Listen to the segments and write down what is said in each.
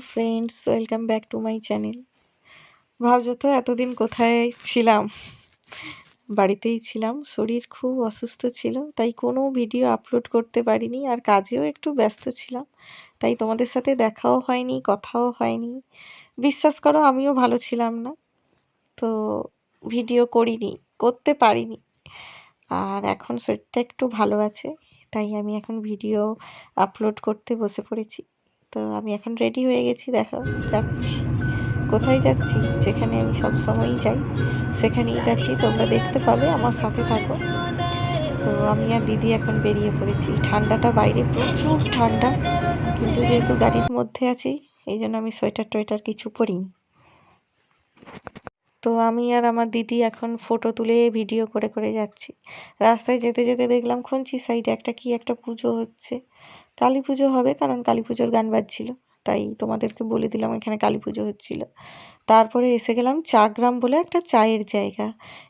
Friends welcome back to my channel ভাবছ তো, এতদিন কোথায় ছিলাম? বাড়িতেই ছিলাম। শরীর খুব অসুস্থ ছিল, তাই কোনো ভিডিও আপলোড করতে পারিনি আর কাজেও একটু ব্যস্ত ছিলাম। তাই তোমাদের সাথে দেখাও হয়নি, কথাও হয়নি। বিশ্বাস করো, আমিও ভালো ছিলাম না। তো ভিডিও করিনি, করতে পারিনি। আর এখন শরীরটা একটু ভালো আছে, তাই আমি এখন ভিডিও আপলোড করতে বসে পড়েছি। তো আমি এখন রেডি হয়ে গেছি, দেখো, যাচ্ছি। কোথায় যাচ্ছি? যেখানে আমি সব সময়ই যাই, সেখানেই যাচ্ছি। তোমরা দেখতে পাবে, আমার সাথে থাকো। তো আমি আর দিদি এখন বেরিয়ে পড়েছি। ঠান্ডাটা বাইরে, প্রচুর ঠান্ডা। কিন্তু যেহেতু গাড়ির মধ্যে আছি, এই জন্য আমি সোয়েটার টোয়েটার কিছু পরিনি। তো আমি আর আমার দিদি এখন ফটো তুলে ভিডিও করে করে যাচ্ছি। রাস্তায় যেতে যেতে দেখলাম খুঁজছি সাইডে একটা কি একটা পুজো হচ্ছে। কালী পুজো হবে কারণ কালী পুজোর গান বাজছিল, তাই তোমাদেরকে বলে দিলাম এখানে কালী পুজো হচ্ছিল। তারপরে এসে গেলাম চাগ্রাম বলে একটা চায়ের জায়গা।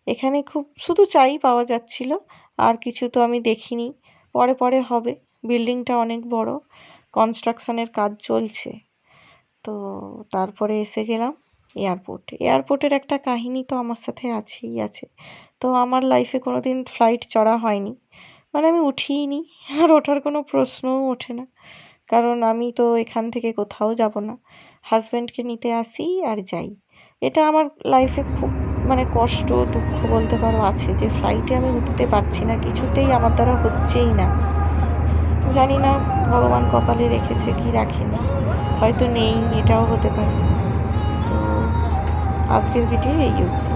এখানে খুব, শুধু চাই পাওয়া যাচ্ছিল, আর কিছু তো আমি দেখিনি। পরে পরে হবে বিল্ডিংটা অনেক বড় কনস্ট্রাকশনের কাজ চলছে। তো তারপরে এসে গেলাম এয়ারপোর্ট। এয়ারপোর্টের একটা কাহিনী তো আমার সাথে আছেই, আছে। তো আমার লাইফে কোনো দিন ফ্লাইট চড়া হয়নি। মানে আমি উঠিই নি আর ওঠার কোনো প্রশ্নও ওঠে না। কারণ আমি তো এখান থেকে কোথাও যাব না। হাজব্যান্ডকে নিতে আসি আর যাই। এটা আমার লাইফে খুব মানে কষ্ট, দুঃখ বলতে পারো আছে যে ফ্লাইটে আমি উঠতে পারছি না, কিছুতেই আমার দ্বারা হচ্ছেই না। জানি না, ভগবান কপালে রেখেছে কি রাখেনি। হয়তো নেই, এটাও হতে পারে। আজকের ভিডিও এই অবধি।